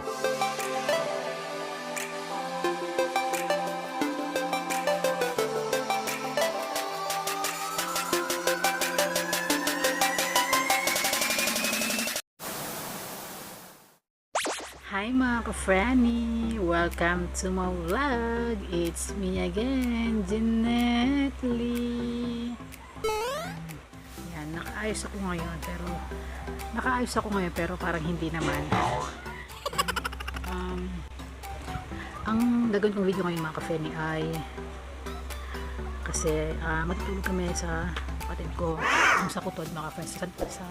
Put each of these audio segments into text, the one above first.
Hi mga ka-Franny! Welcome to my vlog! It's me again, Jeanette Lee! Yan, nakaayos ako ngayon pero nakaayos ako ngayon pero parang hindi naman. Um, ang gagawin kong video ngayon mga ka-Franny ay kasi ah, matutulog kami sa kapatid ko yung sa Kutod mga ka-friends sa, sa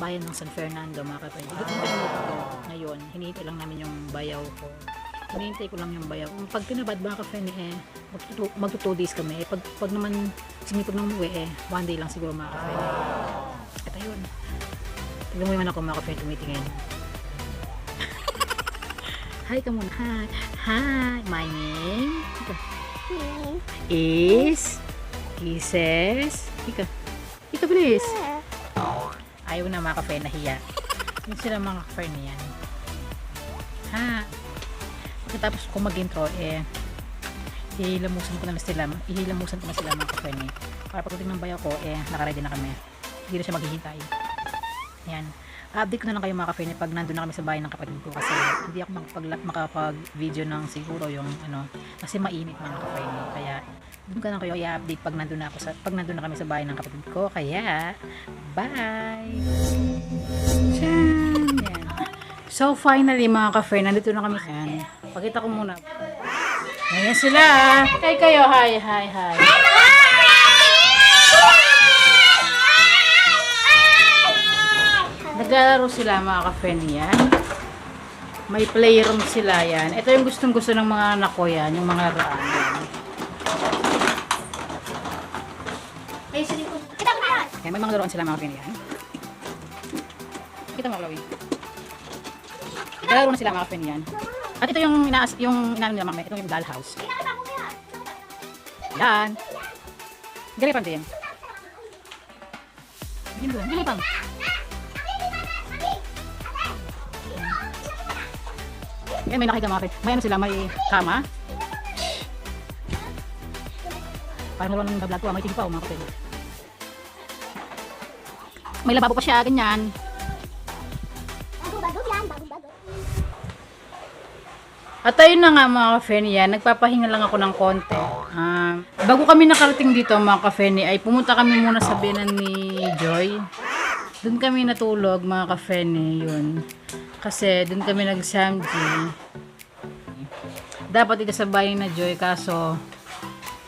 bayan ng San Fernando mga matutulog ngayon. Hinihintay lang namin yung bayaw ko. Hinihintay ko lang yung bayaw. Pag pinabad mga kapatid eh, magtutu magto 2 days kami. Eh, pag, pag naman sumipag ng uwi eh, one day lang siguro mga kapatid. At ayun. Tignan mo naman ako mga kapatid tumitingin. Hi ka muna. Hi. Hi. My name is Kisses. Ika. Ika bilis. Ayaw na mga kafe nahiya. Yun sila mga kafe niyan. Ha. Pagkatapos ko mag-intro, eh, ihilamusan ko na sila. Ihilamusan ko na sila mga kafe ni. Para pagdating ng bayaw ko, eh, nakaready na kami. Hindi na siya maghihintay. Yan. Update ko na lang kayo mga kafe ni pag nandun na kami sa bahay ng kapatid ko kasi hindi ako makapag, makapag-video ng siguro yung ano, kasi mainit mga kafe ni. Kaya, doon ka lang kayo i-update pag nandun na ako sa, pag nandun na kami sa bahay ng kapatid ko. Kaya, bye! Diyan! Yan. So, finally, mga ka-friend, nandito na kami. Yan. Pakita ko muna. Ayan sila. Hi kayo. Hi, hi, hi. Naglalaro sila, mga ka-friend yan. May playroom sila yan. Ito yung gustong gusto ng mga anak ko yan. Yung mga laraan yan. Yan, may mga laruan sila mga ka-friend yan. Kita mo, Chloe. Naglalaro na sila mga ka-friend yan. At ito yung inaas, yung inaano nila mamaya. Ito yung dollhouse. Yan. Gali pang din. Gali pang. Gali pang. Yan, may nakita mga friend. May ano sila, may kama. Parang wala nang vlog ko, ah. may tingpaw mga kapatid. May lababo pa siya, ganyan. At ayun na nga mga ka-Feni yan, nagpapahinga lang ako ng konti. Ah, bago kami nakarating dito mga ka-Feni, ay pumunta kami muna sa binan ni Joy. Doon kami natulog mga ka-Feni, yun. Kasi doon kami nag-samji. Dapat ito sa na Joy, kaso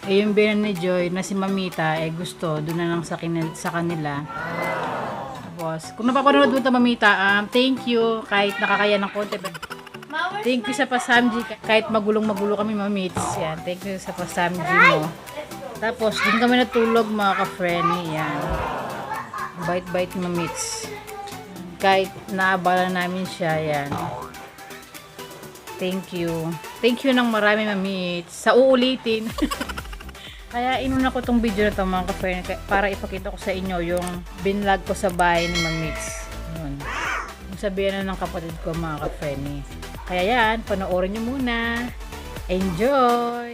eh, yung binan ni Joy na si Mamita, eh gusto, doon na lang sa, kinil- sa kanila. Tapos, kung napapanood mo ito Mamita, um, thank you, kahit nakakaya ng konti. Thank you sa pasamji. Kahit magulong-magulo kami, mamits. Yan. Thank you sa pasamji mo. Tapos, din kami natulog, mga ka-friend. Yan. Bite-bite mamits. Kahit naabala namin siya, yan. Thank you. Thank you ng marami, mamits. Sa uulitin. Kaya inuna ko tong video na to mga ka-friend para ipakita ko sa inyo yung binlog ko sa bahay ni Mamits. Yun. Yung sabihan na ng kapatid ko mga ka-friend. Kaya yan, panoorin nyo muna. Enjoy!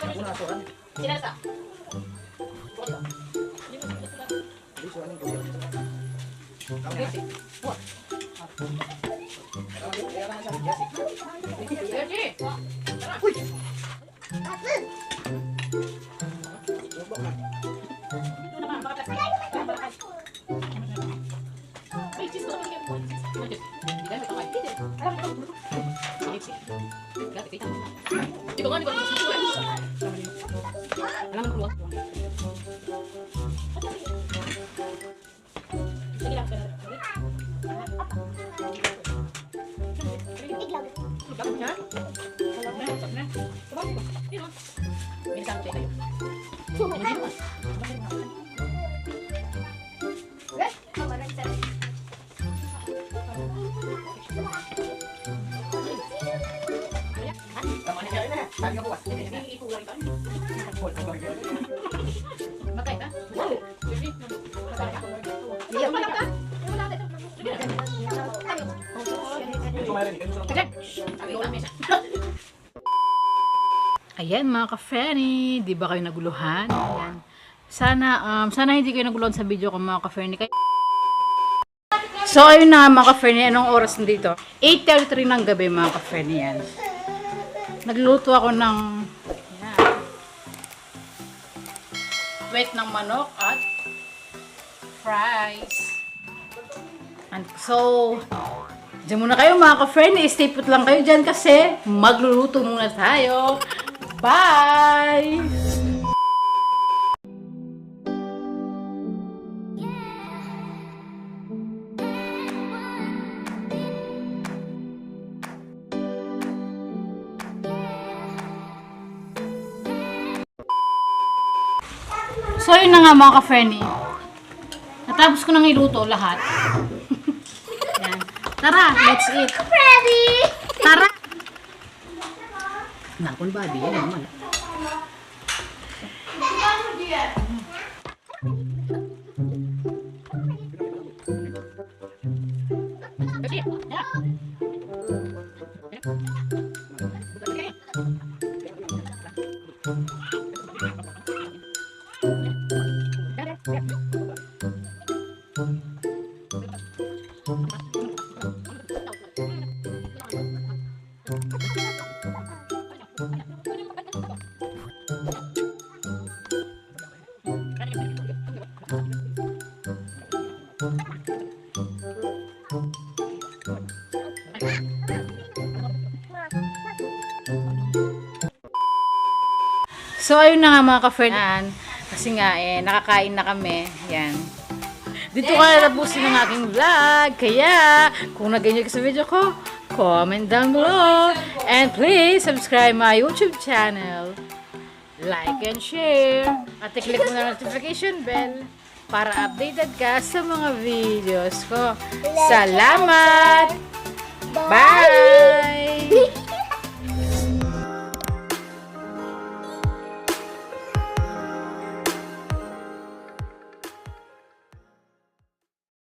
Sinasa? Jersey! Dito nga, di ba? Minsan tayo. Hindi Ayan mga ka-Fanny, di ba kayo naguluhan? Ayan. Sana, um, sana hindi kayo naguluhan sa video ko mga ka-Fanny. Kay- So, ayun na mga ka-Fanny, anong oras na dito? 8.33 ng gabi mga ka-Fanny yan. Nagluto ako ng yan, wet ng manok at fries. And so, Diyan muna kayo mga ka-friend. Stay put lang kayo dyan kasi magluluto muna tayo. Bye! So, yun na nga mga ka-friend eh. Natapos ko nang iluto lahat. Yan. Tara, let's eat. Ready? Tara! Nakon ba? Di yan naman. So, ayun na nga mga ka-friend. Kasi nga, eh, nakakain na kami. Yan. Dito ka natapusin ng aking vlog. Kaya, kung nag-enjoy ka sa video ko, comment down below. And please, subscribe my YouTube channel. Like and share. At i-click mo na notification bell para updated ka sa mga videos ko. Salamat! Bye!